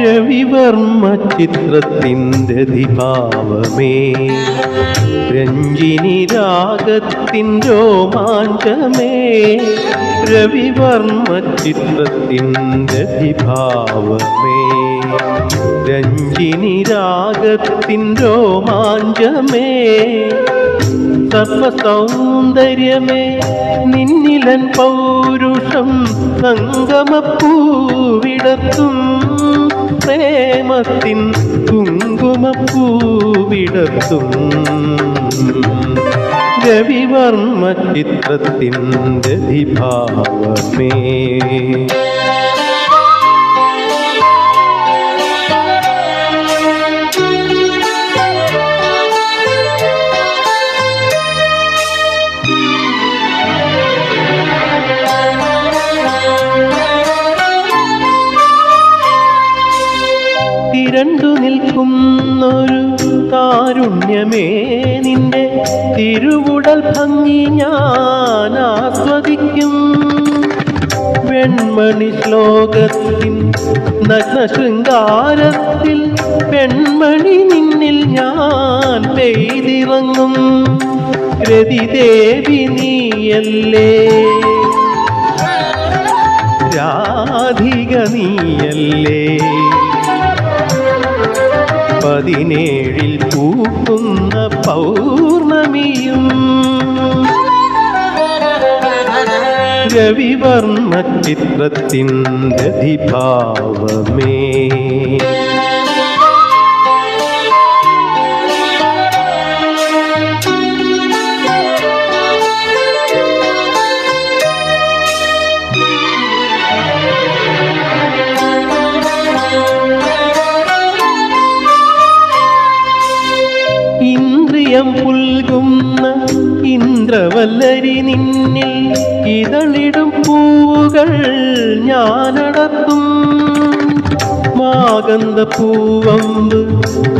രവിവർമ്മ ചിത്രത്തിന്റെ ദിഭാവമേ രഞ്ജിനി രാഗത്തിന്റെ രോമാഞ്ചമേ രവിവർമ്മ ചിത്രത്തിന്റെ ദിഭാവമേ രഞ്ജിനി രാഗത്തിന്റെ രോമാഞ്ചമേ സർവസൗന്ദര്യമേ നിന്നിലൻ പൗരുഷം സംഗമപ്പൂവിടത്തും പ്രേമത്തിൻ കുങ്കുമപ്പൂവിടത്തും രവിവർമ്മ ചിത്രത്തിന്റെ ദിഭാവമേ തിരണ്ടു നിൽക്കുന്നൊരു കാരുണ്യമേ നിന്റെ തിരുവുടൽ ഭംഗി ഞാൻ ആസ്വദിക്കും. പെൺമണി ശ്ലോകത്തിൽ നഗ്ന ശൃംഗാരത്തിൽ പെൺമണി നിന്നിൽ ഞാൻ പെയ്തിറങ്ങും. രതിദേവി നീയല്ലേ? രാധിക നീയല്ലേ? പതിനേഴിൽ പൂക്കുന്ന പൗർണമിയും രവിവർമ്മ ചിത്രത്തിന്റെ ദിഭാവമേ ഇന്ദ്രിയം പുൽകുന്ന ഇന്ദ്രവല്ലരി നിന്നിൽ ഇതളിടും പൂവുകൾ ഞാനടത്തും മാകന്ത പൂവമ്പ്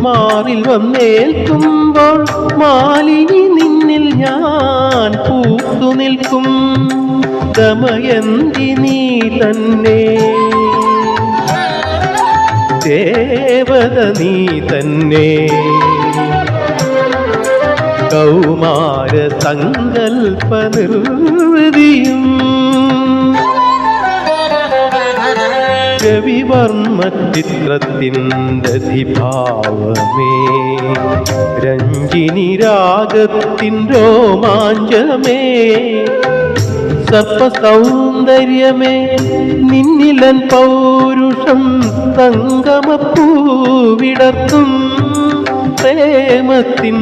മാറിൽ വന്നേൽക്കുമ്പോൾ മാലിനി നിന്നിൽ ഞാൻ പൂത്തു നിൽക്കും. ദമയന്തി നീ തന്നെ. ദേവത നീ തന്നെ. കൗമാര സങ്കൽപ്പ നിർവൃതിയും രവിവർമ്മ ചിത്രത്തിന്റെ ധിഭാവമേ രഞ്ജിനി രാഗത്തിൻ രോമാഞ്ചമേ. സർപ്പസൗന്ദര്യമേ നിന്നിലൻ പൗരുഷം സംഗമപ്പൂവിടർത്തും പ്രേമത്തിൻ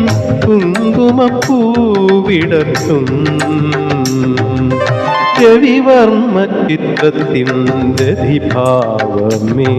കുങ്കുമപ്പൂവിടർത്തും. രവിവർമ്മ ചിത്രത്തിന്റെ ധിഭാവമേ